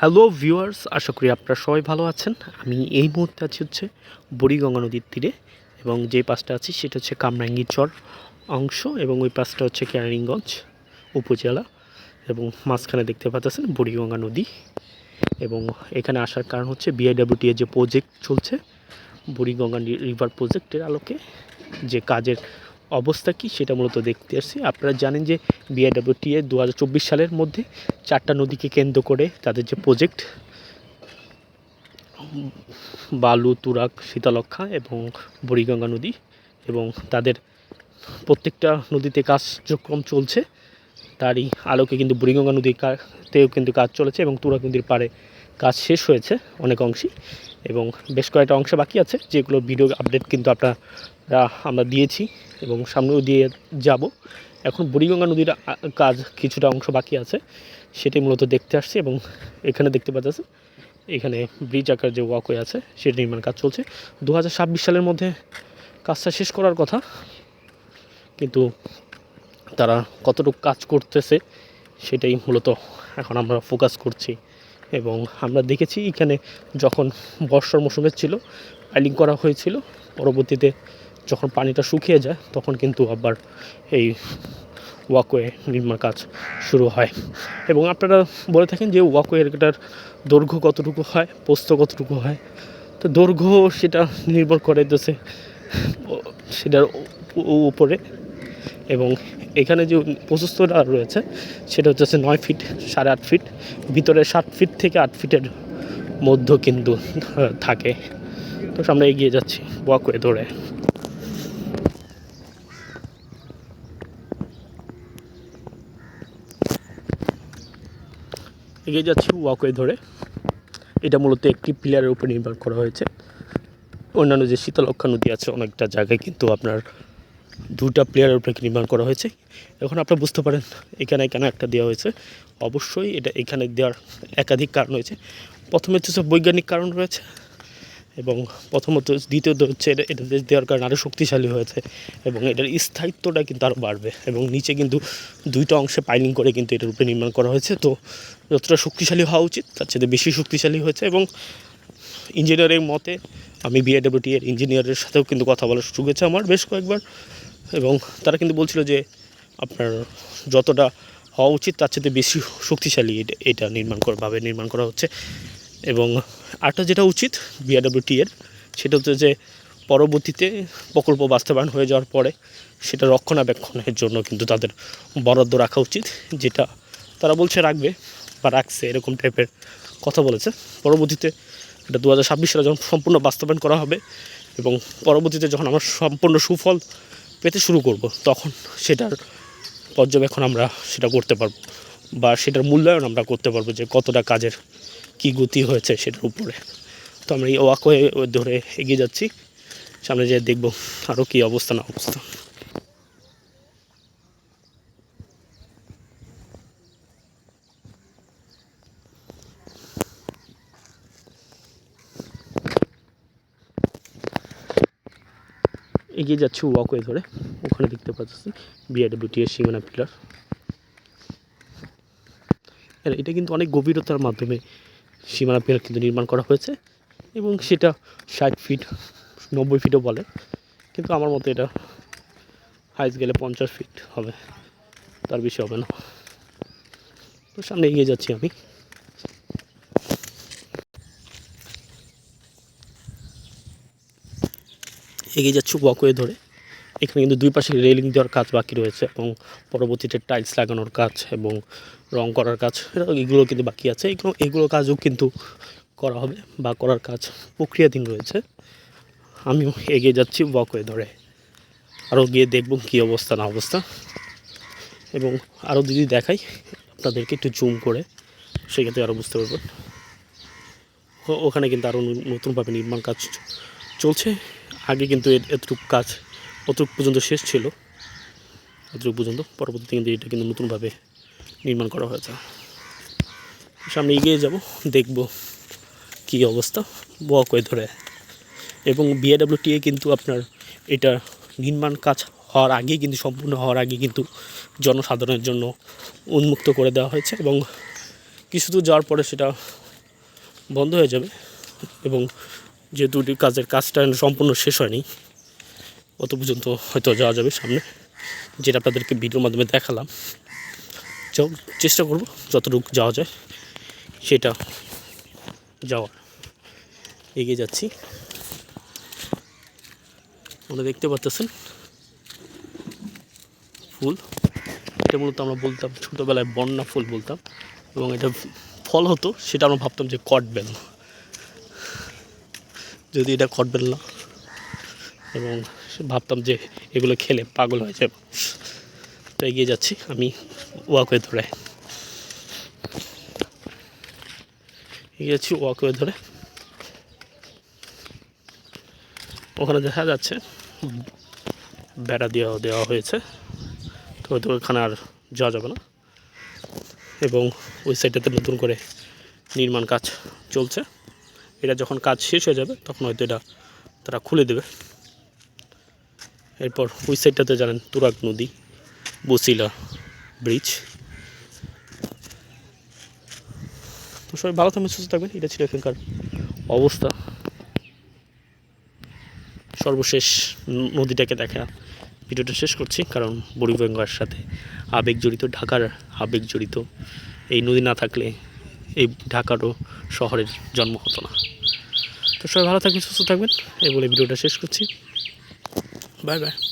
Hello viewers আশা করি আপনারা সবাই ভালো আছেন। আমি এই মুহূর্তে আছি হচ্ছে বুড়িগঙ্গা নদীর তীরে এবং যে পাশটা আছি সেটা হচ্ছে কামরাঙ্গীর চর অংশ এবং ওই পাশটা হচ্ছে ক্যারিংগঞ্জ উপজেলা এবং মাঝখানে দেখতে পাচ্ছেন বুড়িগঙ্গা নদী এবং এখানে আসার কারণ হচ্ছে বিআইডাব্লিউটি এর যে প্রজেক্ট চলছে, বুড়িগঙ্গা রিভার প্রজেক্টের আলোকে যে কাজের অবস্থা কি সেটা মূলত দেখতে আসছি। আপনারা জানেন যে বিআইডাব্লিউটিএ দু সালের মধ্যে চারটা নদীকে কেন্দ্র করে তাদের যে প্রজেক্ট বালু, তুরাগ শীতলক্ষা এবং বুড়িগঙ্গা নদী এবং তাদের প্রত্যেকটা নদীতে কার্যক্রম চলছে। তারই আলোকে কিন্তু বুড়িগঙ্গা নদীর তেও কিন্তু কাজ চলেছে এবং তুরাগ নদীর পাড়ে কাজ শেষ হয়েছে অনেক অংশই এবং বেশ কয়েকটা অংশ বাকি আছে, যেগুলো ভিডিও আপডেট কিন্তু আপনারা, আমরা দিয়েছি এবং সামনেও দিয়ে যাব। এখন বুড়িগঙ্গা নদীর কাজ কিছুটা অংশ বাকি আছে, সেটাই মূলত দেখতে আসছি এবং এখানে দেখতে পাচ্ছেন, এখানে ব্রিজ আকার যে ওয়াকওয়ে আছে, সেটা নির্মাণ কাজ চলছে। দু হাজার ছাব্বিশ সালের মধ্যে কাজটা শেষ করার কথা, কিন্তু তারা কতটুকু কাজ করতেছে, সেটাই মূলত এখন আমরা ফোকাস করছি। এবং আমরা দেখেছি এখানে যখন বর্ষার মৌসুমের ছিল পাইলিং করা হয়েছিল, পরবর্তীতে যখন পানিটা শুকিয়ে যায়, তখন কিন্তু আবার এই ওয়াকওয়ে নির্মাণ কাজ শুরু হয়। এবং আপনারা বলে থাকেন যে ওয়াকওয়েটার দৈর্ঘ্য কতটুকু হয় পোস্ত কতটুকু হয়? তো দৈর্ঘ্য সেটা নির্ভর করে দোষে সেটার উপরে এবং এখানে যে প্রশস্তটা রয়েছে, সেটা হচ্ছে নয় ফিট, সাড়ে আট ফিট। ভিতরে সাত ফিট থেকে আট ফিটের মধ্য কিন্তু থাকে। তো আমরা এগিয়ে যাচ্ছি ওয়াকওয়ে ধরে। এগিয়ে যাচ্ছি ওয়াকওয়ে ধরে। এটা মূলত একটি পিলারের উপর নির্মাণ করা হয়েছে। অন্যান্য যে শীতলক্ষা নদী আছে, অনেকটা জায়গায় কিন্তু আপনার দুটা প্লেয়ারের উপরে নির্মাণ করা হয়েছে? এখন আপনারা বুঝতে পারেন, এখানে কেন একটা দেওয়া হয়েছে। অবশ্যই এটা এখানে দেওয়ার একাধিক কারণ হয়েছে প্রথমে হচ্ছে বৈজ্ঞানিক কারণ রয়েছে এবং প্রথমত দ্বিতীয়ত হচ্ছে এটা এটা দেওয়ার কারণে আরও শক্তিশালী হয়েছে এবং এটার স্থায়িত্বটা কিন্তু আরও বাড়বে এবং নিচে কিন্তু দুইটা অংশে পাইলিং করে কিন্তু এটার উপরে নির্মাণ করা হয়েছে। তো যতটা শক্তিশালী হওয়া উচিত, তার চেয়ে বেশি শক্তিশালী হয়েছে এবং ইঞ্জিনিয়ারের মতে আমি বিএডব্লিউটি এর ইঞ্জিনিয়ারের সাথেও কিন্তু কথা বলার সুযোগ হয়েছে আমার। বেশ কয়েকবার এবং তারা কিন্তু বলছিল যে আপনার যতটা হওয়া উচিত তার চেয়ে বেশি শক্তিশালী এটা এটা নির্মাণ ভাবে নির্মাণ করা হচ্ছে। এবং আরেকটা যেটা উচিত বিআরডব্লিউটি এর, সেটা হচ্ছে যে পরবর্তীতে প্রকল্প বাস্তবায়ন হয়ে যাওয়ার পরে সেটা রক্ষণাবেক্ষণের জন্য কিন্তু তাদের বরাদ্দ রাখা উচিত, যেটা তারা বলছে রাখবে বা রাখছে, এরকম টাইপের কথা বলেছে। পরবর্তীতে এটা দু হাজার ছাব্বিশ সালে যখন সম্পূর্ণ বাস্তবায়ন করা হবে এবং পরবর্তীতে যখন আমার সম্পূর্ণ সুফল পেতে শুরু করব, তখন সেটার পর্যবেক্ষণ আমরা সেটা করতে পারব বা সেটার মূল্যায়ন আমরা করতে পারব যে কতটা কাজের কি গতি হয়েছে সেটার উপরে। তো আমরা এই ওয়াক হয়ে ধরে এগিয়ে যাচ্ছি, সামনে যেয়ে দেখব আরও কী অবস্থা না অবস্থা। এগিয়ে যাচ্ছি ওয়াকওয়ে ধরে। ওখানে দেখতে পাচ্ছি বিআইডব্লিউটি এর সীমানা পিলার এটা কিন্তু অনেক গভীরতার মাধ্যমে সীমানা পিলার কিন্তু নির্মাণ করা হয়েছে এবং সেটা ষাট ফিট নব্বই ফিটও বলে। কিন্তু আমার মতে এটা হাইস গেলে পঞ্চাশ ফিট হবে। তার বেশি হবে না। তো সামনে এগিয়ে যাচ্ছি আমি। এগিয়ে যাচ্ছি ওয়াকওয়ে ধরে। এখানে কিন্তু দুই পাশে রেলিং দেওয়ার কাজ বাকি রয়েছে এবং পরবর্তীতে টাইলস লাগানোর কাজ এবং রং করার কাজ এগুলো কিন্তু বাকি আছে। এগুলো এগুলো কাজও কিন্তু করা হবে বা করার কাজ প্রক্রিয়াধীন রয়েছে। আমিও এগিয়ে যাচ্ছি ওয়াকওয়ে ধরে। আরও গিয়ে দেখব কী অবস্থা, না অবস্থা। এবং আরও যদি দেখাই, আপনাদেরকে একটু জুম করে, সেক্ষেত্রে আরও বুঝতে পারবেন। ওখানে কিন্তু আরও নতুনভাবে নির্মাণ কাজ চলছে। আগে কিন্তু এতটুকু কাজ, অতটুকু পর্যন্ত শেষ ছিল। এতটুকু পর্যন্ত পরবর্তীতে কিন্তু এটা কিন্তু নতুনভাবে নির্মাণ করা হয়েছে। সামনে এগিয়ে যাব, দেখব কী অবস্থা ওয়াকওয়ে ধরে। এবং বিএডব্লিউটিএ কিন্তু আপনার এটা নির্মাণ কাজ হওয়ার আগেই কিন্তু, সম্পূর্ণ হওয়ার আগে কিন্তু জনসাধারণের জন্য উন্মুক্ত করে দেওয়া হয়েছে এবং কিছু দূর যাওয়ার পরে সেটা বন্ধ হয়ে যাবে এবং যেহেতু এটি কাজের কাজটা সম্পূর্ণ শেষ হয়নি, অত পর্যন্ত হয়তো যাওয়া যাবে সামনে, যেটা আপনাদেরকে ভিডিওর মাধ্যমে দেখালাম। যাও, চেষ্টা করব, যতটুকু যাওয়া যায়, সেটা যাওয়ার। এগিয়ে যাচ্ছি। ওরা দেখতে পাচ্ছেন ফুল। এটা মূলত আমরা বলতাম ছোটোবেলায় বন্যা ফুল বলতাম, এবং এটা ফল হতো, সেটা আমরা ভাবতাম যে কট কটবেল যদি এটা কটবেল না। এবং ভাবতাম যে এগুলো খেলে পাগল হয়ে যাবে। তো এগিয়ে যাচ্ছি, আমি ওয়াকওয়ে ধরে। এগিয়ে যাচ্ছি ওয়াকওয়ে ধরে। ওখানে দেখা যাচ্ছে বেড়া দেওয়া দেওয়া হয়েছে। তো হয়তো ওখানে আর যাওয়া যাবে না। এবং ওই সাইডটাতে নতুন করে নির্মাণ কাজ চলছে। এটা যখন কাজ শেষ হয়ে যাবে, তখন হয়তো এটা তারা খুলে দেবে। এরপর ওই সাইডটাতে জানেন তুরাগ নদী, বসিলা ব্রিজ তো সবাই ভালো থাকবেন, সুস্থ থাকবেন, এটা ছিল এখানকার অবস্থা। সর্বশেষ নদীটাকে দেখা। ভিডিওটা শেষ করছি, কারণ বুড়িগঙ্গার সাথে আবেগ জড়িত ঢাকার আবেগ জড়িত এই নদী না থাকলে এই ঢাকারও শহরের জন্ম হতো না। তো সবাই ভালো থাকবেন, সুস্থ থাকবেন। এই বলে ভিডিওটা শেষ করছি। Bye bye.